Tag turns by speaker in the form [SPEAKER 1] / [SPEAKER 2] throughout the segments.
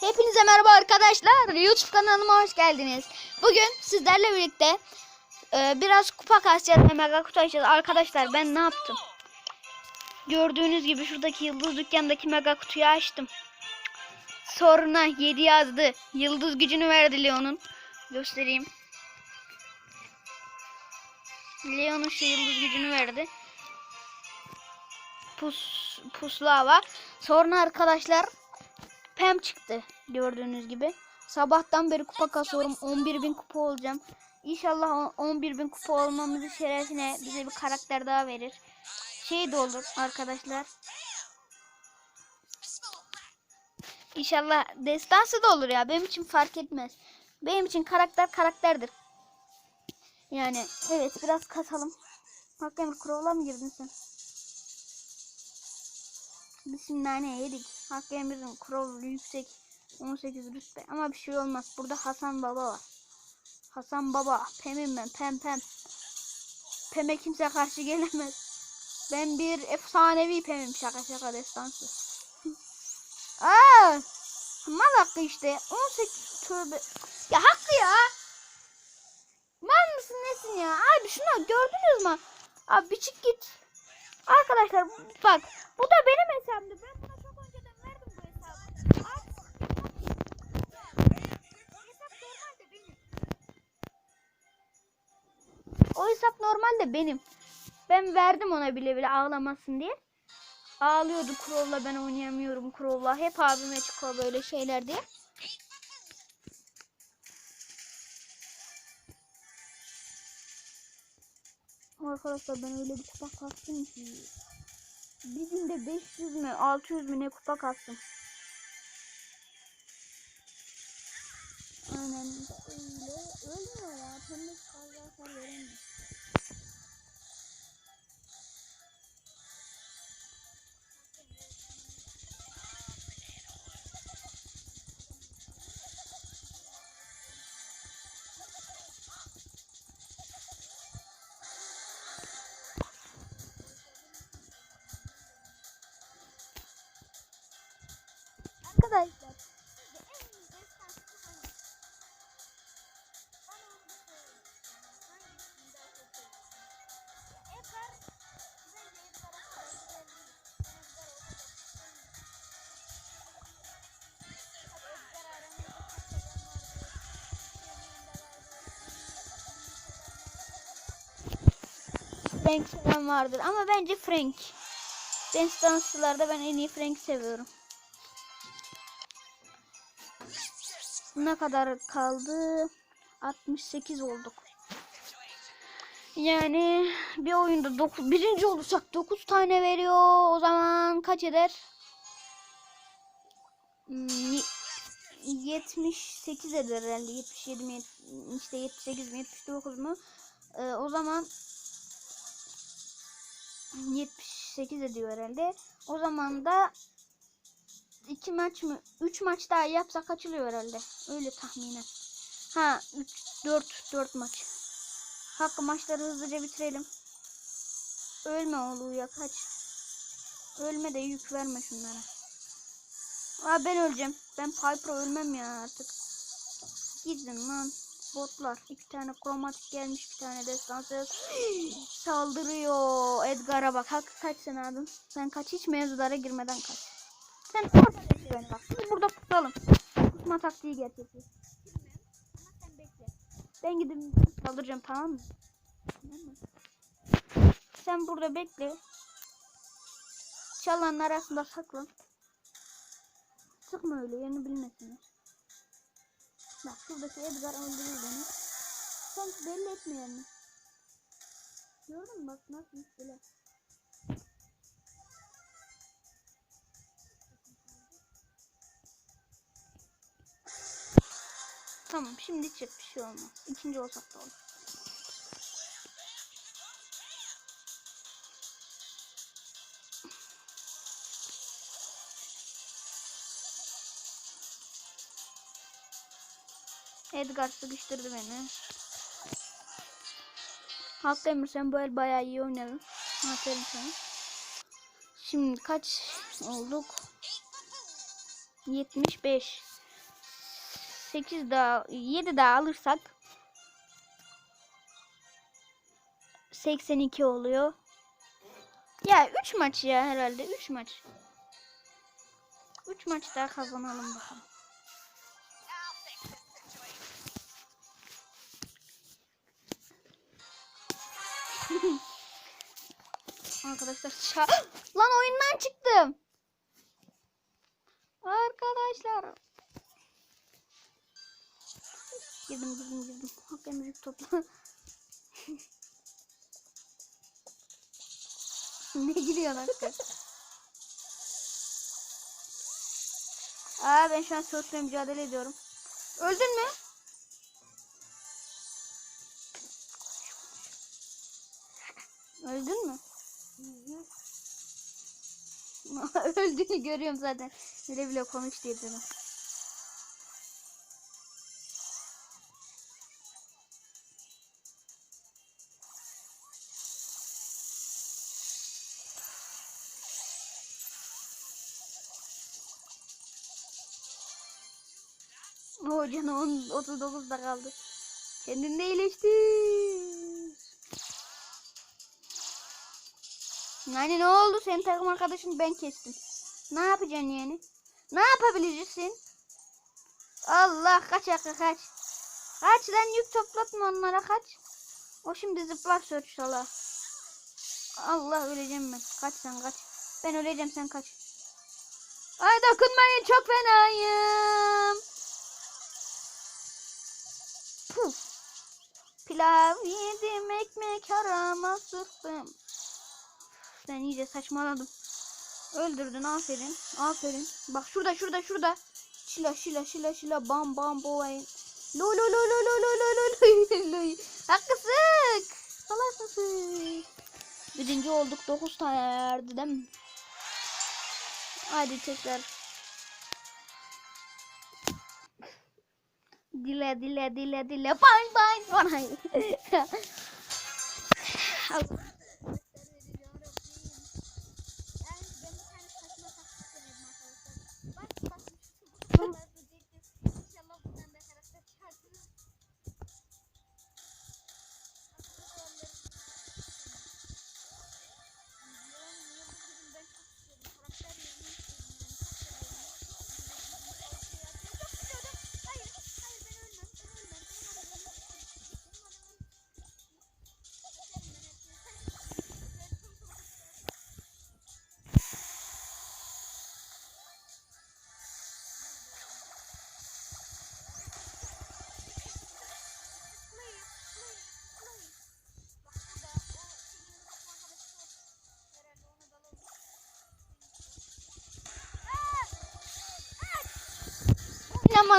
[SPEAKER 1] Hepinize merhaba arkadaşlar. YouTube kanalıma hoş geldiniz. Bugün sizlerle birlikte e, biraz kupa kasacağız ve mega kutu açacağız. Arkadaşlar ben ne yaptım? Gördüğünüz gibi şuradaki yıldız dükkandaki mega kutuyu açtım. Sonra 7 yazdı. Yıldız gücünü verdi Leon'un. Göstereyim. Leon'un şu yıldız gücünü verdi. Pus, puslu hava. Sonra arkadaşlar Pem çıktı gördüğünüz gibi. Sabahtan beri kupa kasıyorum. 11.000 kupa olacağım. İnşallah 11.000 kupa olmamızın şerefine bize bir karakter daha verir. Şey de olur arkadaşlar. İnşallah destansı da olur ya. Benim için fark etmez. Benim için karakter karakterdir. Yani evet biraz kasalım. Hakkemir Crow'la mı girdin sen? Biz yedik. Hakemimizin Crow yüksek. 18 rütbe. Ama bir şey olmaz. Burada Hasan Baba var. Hasan Baba. Pem'im ben. Pem pem. Pem'e kimse karşı gelemez. Ben bir efsanevi Pem'im. Şaka şaka destansı. Aa! Mal hakkı işte. 18 tövbe. Ya hakkı ya. Mal mısın nesin ya? Abi şunu gördünüz mü? Abi bir çık git. Arkadaşlar bak bu da benim hesabımdı. Ben buna normalde benim. Ben verdim ona bile bile ağlamasın diye. Ağlıyordu Crow'la ben oynayamıyorum Crow'la. Hep abime çıkıyor böyle şeyler diye. Arkadaşlar ben öyle bir kupa kastım ki. Bir günde 500 mü 600 mü ne kupa kastım. Aynen öyle. Ölmüyor ya. Pembe fazla hasar veremiyor. Frank seven vardır ama bence Frank. Destansçılarda ben en iyi Frank seviyorum. Ne kadar kaldı? 68 olduk. Yani bir oyunda 9 birinci olursak 9 tane veriyor. O zaman kaç eder? Hmm, ye- 78 eder herhalde. 77 mi? işte 78 mi? 79 mu? Ee, o zaman 78 ediyor herhalde. O zaman da iki maç mı? Üç maç daha yapsak açılıyor herhalde. Öyle tahminen. Ha 3 4 4 maç. Hakkı maçları hızlıca bitirelim. Ölme oğlu ya kaç. Ölme de yük verme şunlara. Aa ben öleceğim. Ben Piper'a ölmem ya artık. Gidin lan. Botlar. iki tane kromatik gelmiş. Bir tane destansı. Saldırıyor. Edgar'a bak. Hakkı kaç sen adın? Sen kaç hiç mevzulara girmeden kaç. Sen orada bekle beni bak. Biz burada tutalım. Tutma taktiği bekle. Ben gidip saldıracağım tamam mı? Tamam mı? Sen burada bekle. Çalanın arasında saklan. Sıkma öyle yerini bilmesinler. Bak şuradaki Edgar öldürür beni. Sen belli etme yerini. Gördün mü bak nasıl böyle. Tamam şimdi çık bir şey olmaz. İkinci olsak da olur. Edgar sıkıştırdı beni. Hakkı Emir sen bu el bayağı iyi oynadın. Aferin sana. Şimdi kaç olduk? 75 8 daha 7 daha alırsak 82 oluyor. Ya 3 maç ya herhalde 3 maç. 3 maç daha kazanalım bakalım. Arkadaşlar lan oyundan çıktım. Arkadaşlar. Girdim girdim girdim. Hakikaten müzik topla. ne gülüyor hakikaten. Aa ben şu an Surf'le mücadele ediyorum. Öldün mü? Öldün mü? Öldüğünü görüyorum zaten. Bile bile konuş diye dedim. O canı 10 39'da kaldı. Kendini iyileştir. Yani ne oldu? Senin takım arkadaşını ben kestim. Ne yapacaksın yani? Ne yapabilirsin? Allah kaç dakika kaç. Kaç lan yük toplatma onlara kaç. O şimdi zıplar sörçala. Allah öleceğim ben. Kaç sen kaç. Ben öleceğim sen kaç. Ay dokunmayın çok fenayım. Puf. Pilav yedim ekmek arama sıktım. Ben iyice saçmaladım. Öldürdün aferin. Aferin. Bak şurada şurada şurada. Şila şila şila şila bam bam boy. Lo lo lo lo lo lo lo lo lo. Hakkı sık. Salak mısın? Birinci olduk. 9 tane verdi değil mi? Hadi tekrar. Dile dile dile dile. Bye bye. Bye.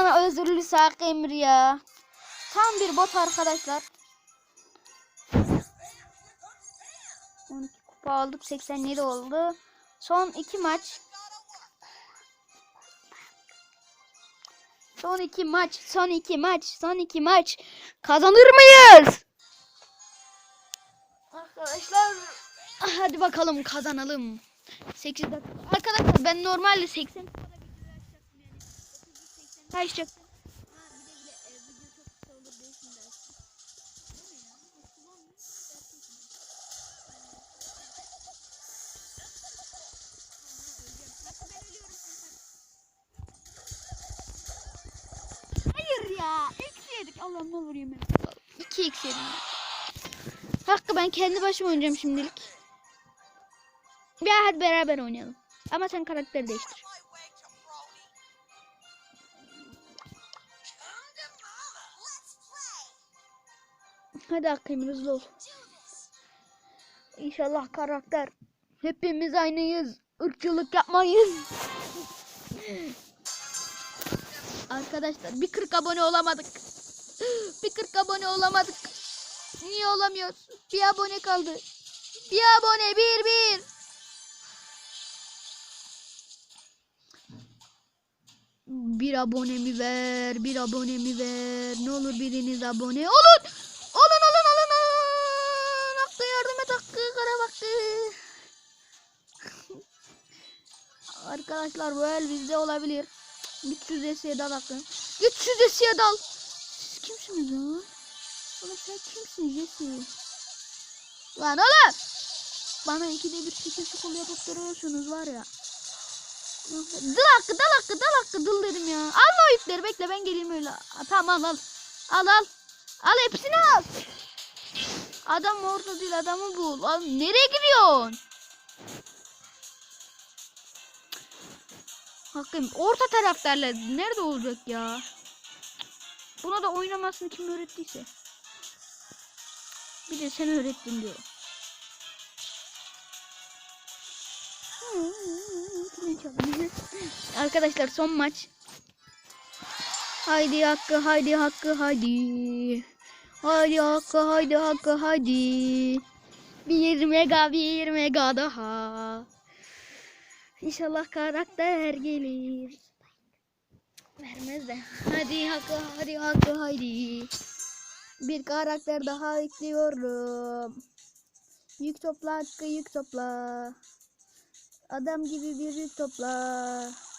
[SPEAKER 1] Aman özürlü sak Emir ya. Tam bir bot arkadaşlar. 12 kupa aldık 87 oldu. Son iki maç. Son iki maç, son iki maç, son iki maç. Kazanır mıyız? Arkadaşlar hadi bakalım kazanalım. 8 dakika. Arkadaşlar ben normalde 80 Ha işte. Hayır ya. Eksi yedik. Allah'ım ne olur yemin. İki eksi yedim. Hakkı ben kendi başıma oynayacağım şimdilik. Ya hadi beraber oynayalım. Ama sen karakteri değiştir. Hadi Hakkı Emir hızlı ol. İnşallah karakter. Hepimiz aynıyız. Irkçılık yapmayız. Arkadaşlar bir 40 abone olamadık. Bir 40 abone olamadık. Niye olamıyoruz? Bir abone kaldı. Bir abone bir bir. Bir abonemi ver, bir abonemi ver. Ne olur biriniz abone olun. Olun olun olun olun. Hakkı yardım et Hakkı kara baktı. Arkadaşlar bu el bizde olabilir. Git şu desiye dal hakkı. Git şu desiye dal. Siz kimsiniz lan? Oğlum sen kimsin Jesse? Lan oğlum! Bana ikide bir şekil şukul yapıp duruyorsunuz var ya. Dıl hakkı dal hakkı dal hakkı dıl dedim ya. Alma o ipleri bekle ben geleyim öyle. Tamam al. Al al. Al hepsini al. Adam orada değil adamı bul. Al, nereye gidiyorsun? Hakkım orta taraftarlar nerede olacak ya? Buna da oynamasını kim öğrettiyse. Bir de sen öğrettin diyor. Arkadaşlar son maç. Haydi Hakkı haydi Hakkı haydi. Haydi Hakkı haydi Hakkı haydi. Bir mega bir mega daha. İnşallah karakter gelir. Vermez de. Hadi Hakkı hadi Hakkı haydi. Bir karakter daha ekliyorum. Yük topla Hakkı yük topla. Adam gibi bir yük topla.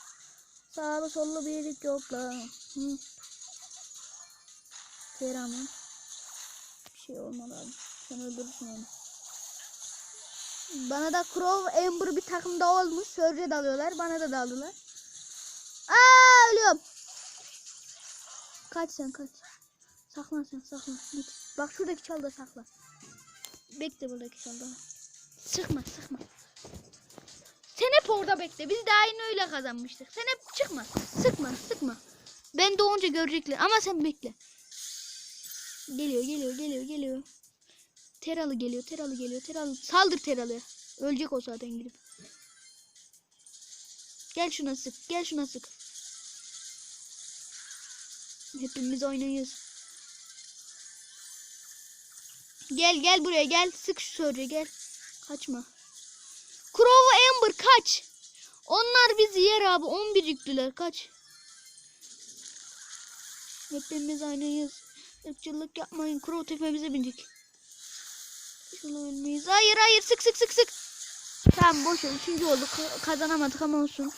[SPEAKER 1] Sağlı sollu bir yük topla. Hı. Kerem'in bir şey olmadı abi. Sen öldürürsün onu. Bana da Crow Amber bir takımda olmuş. Sörce dalıyorlar. Bana da daldılar. Aa ölüyorum. Kaç sen kaç. Saklan sen saklan. Git. Bak şuradaki çalda saklan. Bekle buradaki çalda. Sıkma sıkma. Sen hep orada bekle. Biz de aynı öyle kazanmıştık. Sen hep çıkma. Sıkma sıkma. Ben doğunca görecekler ama sen bekle. Geliyor geliyor geliyor geliyor. Teralı geliyor teralı geliyor teralı. Saldır teralıya. Ölecek o zaten gidip. Gel şuna sık gel şuna sık. Hepimiz oynayız. Gel gel buraya gel. Sık şu soruyu gel. Kaçma. Crow Amber kaç. Onlar bizi yer abi. 11 yüklüler kaç. Hepimiz aynıyız. Irkçılık yapmayın. Crow tepemize binecek. Şunu ölmeyiz. Hayır hayır sık sık sık sık. Tamam boş ver. Üçüncü olduk. Kazanamadık ama olsun.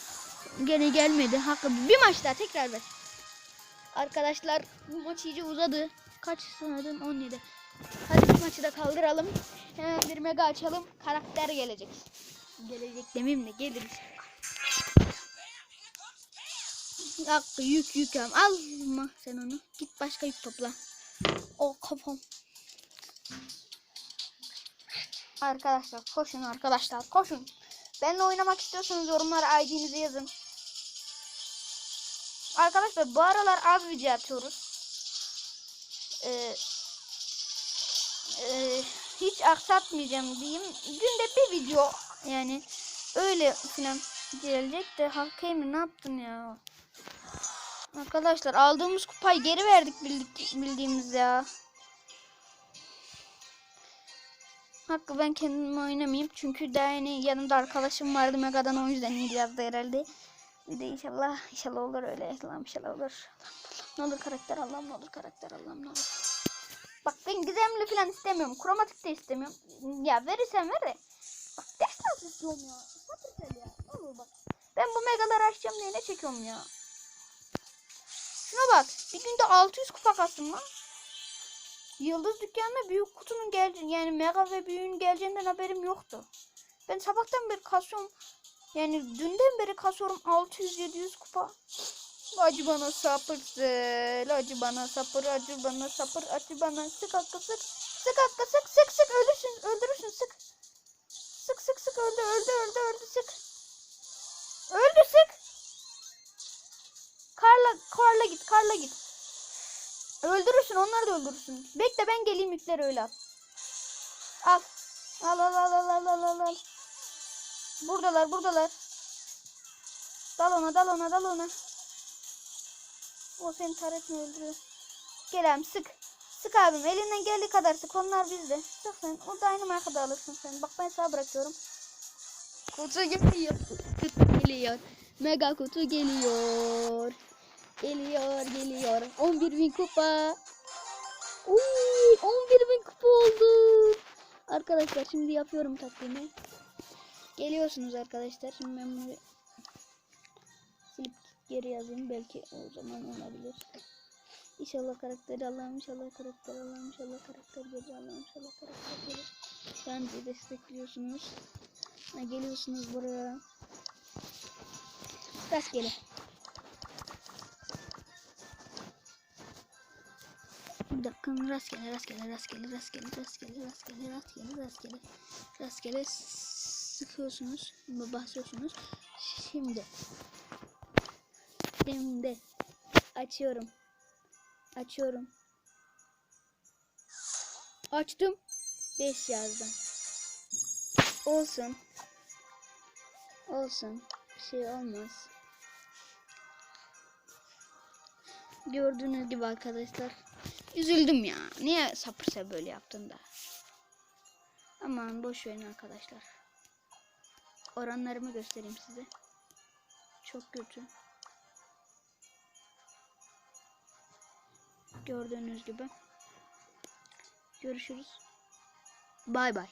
[SPEAKER 1] Gene gelmedi. Hakkı bir maç daha tekrar ver. Arkadaşlar bu maç iyice uzadı. Kaç sanırım 17. Hadi bu maçı da kaldıralım. Hemen bir mega açalım. Karakter gelecek. Gelecek demeyeyim de gelir. Hakkı yük yük am. Alma sen onu. Git başka yük topla. O kafam. Arkadaşlar koşun arkadaşlar koşun. Benimle oynamak istiyorsanız yorumlara ID'nizi yazın. Arkadaşlar bu aralar az video atıyoruz. Ee, e, hiç aksatmayacağım diyeyim. Günde bir video yani öyle falan gelecek de Hakkı Emre ne yaptın ya? Arkadaşlar aldığımız kupayı geri verdik bildiğimiz ya. Hakkı ben kendim oynamayayım çünkü daha yeni yanımda arkadaşım vardı Mega'dan o yüzden iyi yazdı herhalde. Bir de inşallah inşallah olur öyle Allah'ım inşallah olur. Ne olur karakter Allah'ım ne olur karakter Allah'ım ne olur. Bak ben gizemli falan istemiyorum. Kromatik de istemiyorum. Ya verirsen ver de. İstiyorum ya. Satır ya. Olur bak. Ben bu megaları açacağım diye ne çekiyorum ya. Şuna bak. Bir günde 600 kupa kastım lan. Yıldız dükkanına büyük kutunun geleceğini yani mega ve büyüğün geleceğinden haberim yoktu. Ben sabahtan beri kasıyorum. Yani dünden beri kasıyorum 600-700 kupa. Acı bana sapır zel, acı bana sapır, acı bana sapır, acı bana sık hakkı sık, sık hakkı sık, sık sık öldürsün, öldürürsün sık öldü, öldü, öldü, sık. Öldü sık. Karla, karla git, karla git. Öldürürsün, onları da öldürürsün. Bekle ben geleyim yükleri öyle al. Al. Al al al al al al al al. Buradalar, buradalar. Dal ona, dal ona, dal ona. O senin taretini öldürüyor. Gel abim sık. Sık abim elinden geldiği kadar sık. Onlar bizde. Sık sen. O aynı markada alırsın sen. Bak ben sana bırakıyorum. Kutu geliyor. Kutu geliyor. Mega kutu geliyor. Geliyor geliyor. 11 bin kupa. Uy, 11 bin kupa oldu. Arkadaşlar şimdi yapıyorum takvimi. Geliyorsunuz arkadaşlar. Şimdi ben bunu silip geri yazayım belki o zaman olabilir. İnşallah karakteri Allah'ım inşallah karakter Allah'ım inşallah karakter gelir Allah'ım inşallah karakter gelir. Bence destekliyorsunuz. Ha, geliyorsunuz buraya. Rastgele. Bir dakika rastgele rastgele rastgele rastgele rastgele rastgele rastgele rastgele. Rastgele sıkıyorsunuz basıyorsunuz. Şimdi şimdi açıyorum. Açıyorum. Açtım. 5 yazdım olsun. Olsun. Bir şey olmaz. Gördüğünüz gibi arkadaşlar üzüldüm ya. Niye sapırsa böyle yaptın da? Aman boş arkadaşlar. Oranlarımı göstereyim size. Çok kötü. Gördüğünüz gibi. Görüşürüz. Bay bay